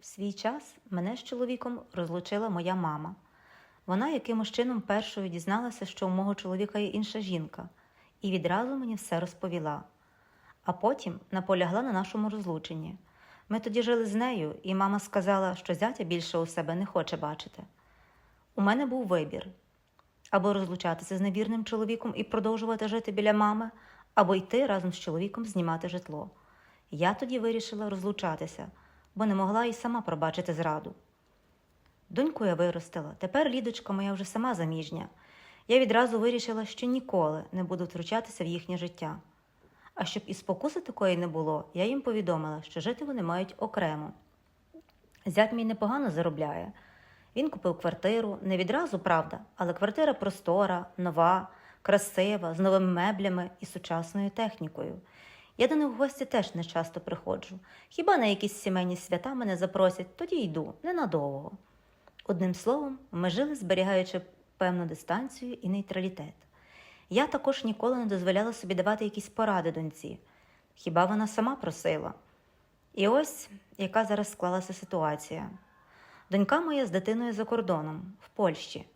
В свій час мене з чоловіком розлучила моя мама. Вона якимось чином першою дізналася, що у мого чоловіка є інша жінка, і відразу мені все розповіла. А потім наполягла на нашому розлученні. Ми тоді жили з нею, і мама сказала, що зятя більше у себе не хоче бачити. У мене був вибір або розлучатися з невірним чоловіком і продовжувати жити біля мами, або йти разом з чоловіком знімати житло. Я тоді вирішила розлучатися, бо не могла і сама пробачити зраду. Доньку я виростила, тепер Лідочка моя вже сама заміжня. Я відразу вирішила, що ніколи не буду втручатися в їхнє життя. А щоб і спокуси такої не було, я їм повідомила, що жити вони мають окремо. Зять мій непогано заробляє. Він купив квартиру, не відразу, правда, але квартира простора, нова, красива, з новими меблями і сучасною технікою. Я до них в гості теж не часто приходжу. Хіба на якісь сімейні свята мене запросять, тоді йду, ненадовго. Одним словом, ми жили, зберігаючи певну дистанцію і нейтралітет. Я також ніколи не дозволяла собі давати якісь поради доньці. Хіба вона сама просила? І ось яка зараз склалася ситуація. Донька моя з дитиною за кордоном, в Польщі.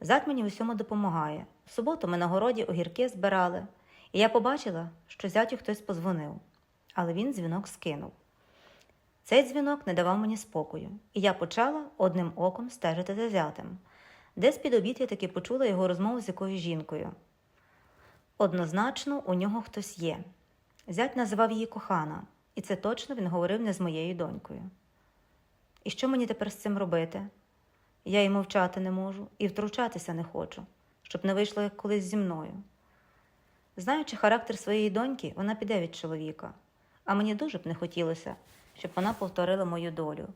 Зад мені в усьому допомагає. В суботу ми на городі огірки збирали, і я побачила, що зятю хтось позвонив, але він дзвінок скинув. Цей дзвінок не давав мені спокою, і я почала одним оком стежити за зятем. Десь під обід я таки почула його розмову з якоюсь жінкою. Однозначно, у нього хтось є. Зять називав її кохана, і це точно він говорив не з моєю донькою. І що мені тепер з цим робити? Я й мовчати не можу, і втручатися не хочу, щоб не вийшло як колись зі мною. Знаючи характер своєї доньки, вона піде від чоловіка, а мені дуже б не хотілося, щоб вона повторила мою долю.